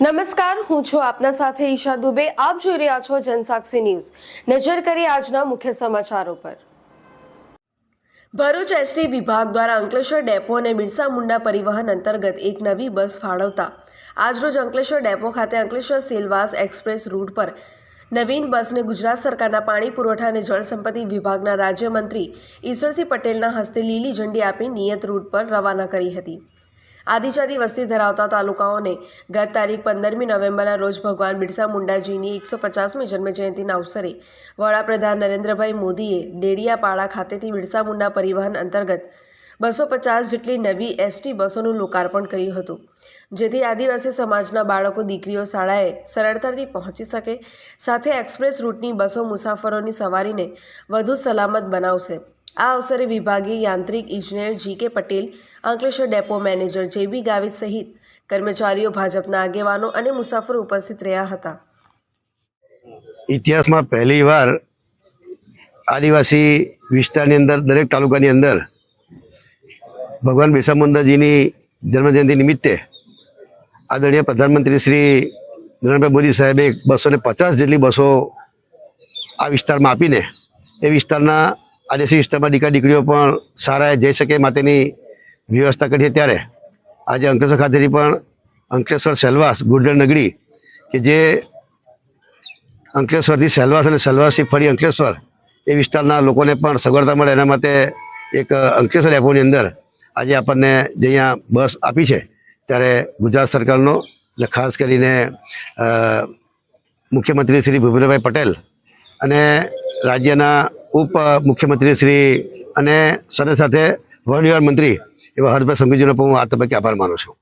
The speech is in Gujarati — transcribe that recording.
નમસ્કાર, હું છું આપના સાથે ઈશા દુબે. આપ જોઈ રહ્યા છો જનસાક્ષી ન્યૂઝ. નજર કરી આજના મુખ્ય સમાચારો પર. ભરૂચ એસટી વિભાગ દ્વારા અંકલેશ્વર ડેપો અને બિરસા મુંડા પરિવહન અંતર્ગત એક નવી બસ ફાળવતા આજરોજ અંકલેશ્વર ડેપો ખાતે અંકલેશ્વર સેલવાસ એક્સપ્રેસ રૂટ પર નવીન બસને ગુજરાત સરકારના પાણી પુરવઠા અને જળ સંપત્તિ વિભાગના રાજ્યમંત્રી ઈશ્વરસિંહ પટેલના હસ્તે લીલી ઝંડી આપી નિયત રૂટ પર રવાના કરી હતી. આદિજાતિ વસ્તી ધરાવતા તાલુકાઓને ગત તારીખ પંદરમી નવેમ્બરના રોજ ભગવાન બિરસા મુંડાજીની એકસો પચાસમી જન્મજયંતિના અવસરે વડાપ્રધાન નરેન્દ્રભાઈ મોદીએ ડેડિયાપાડા ખાતેથી બિરસા મુંડા પરિવહન અંતર્ગત બસો પચાસ જેટલી નવી એસટી બસોનું લોકાર્પણ કર્યું હતું, જેથી આદિવાસી સમાજના બાળકો, દીકરીઓ શાળાએ સરળતાથી પહોંચી શકે, સાથે એક્સપ્રેસ રૂટની બસો મુસાફરોની સવારીને વધુ સલામત બનાવશે. આ અવસરે વિભાગીય યાંત્રિક ઇજનેર જી કે પટેલ, અંકલેશ્વર ડેપો મેનેજર જે બી ગાવિત સહિત કર્મચારીઓ ભાજપના આગેવાનો અને મુસાફરો ઉપસ્થિત રહ્યા હતા. ઇતિહાસમાં પહેલી વાર આદિવાસી વિસ્તારની અંદર, દરેક તાલુકાની અંદર ભગવાન બિરસા મુંડાજીની જન્મજયંતિ નિમિત્તે આદરણીય પ્રધાનમંત્રી શ્રી નરેન્દ્રભાઈ મોદી સાહેબે બસો ને પચાસ જેટલી બસો આ વિસ્તારમાં આપીને એ વિસ્તારના આદિવાસી વિસ્તારમાં દીકરા દીકરીઓ પણ સારા જઈ શકે માટેની વ્યવસ્થા કરી છે. ત્યારે આજે અંકલેશ્વર ખાતેથી પણ અંકલેશ્વર સેલવાસ, ગુર્જર નગરી કે જે અંકલેશ્વરથી સેલવાસ અને સેલવાસથી ફરી અંકલેશ્વર એ વિસ્તારના લોકોને પણ સગવડતા મળે. એના માટે એક અંકલેશ્વર એપોની અંદર આજે આપણને જે અહીંયા બસ આપી છે, ત્યારે ગુજરાત સરકારનો અને ખાસ કરીને મુખ્યમંત્રી શ્રી ભૂપેન્દ્રભાઈ પટેલ અને રાજ્યના ઉપ મુખ્યમંત્રી શ્રી અને સાથે સાથે વન મંત્રી એવા હર્ષભાઈ સંઘવીજીનો પણ હું આ તબક્કે આભાર માનું છું.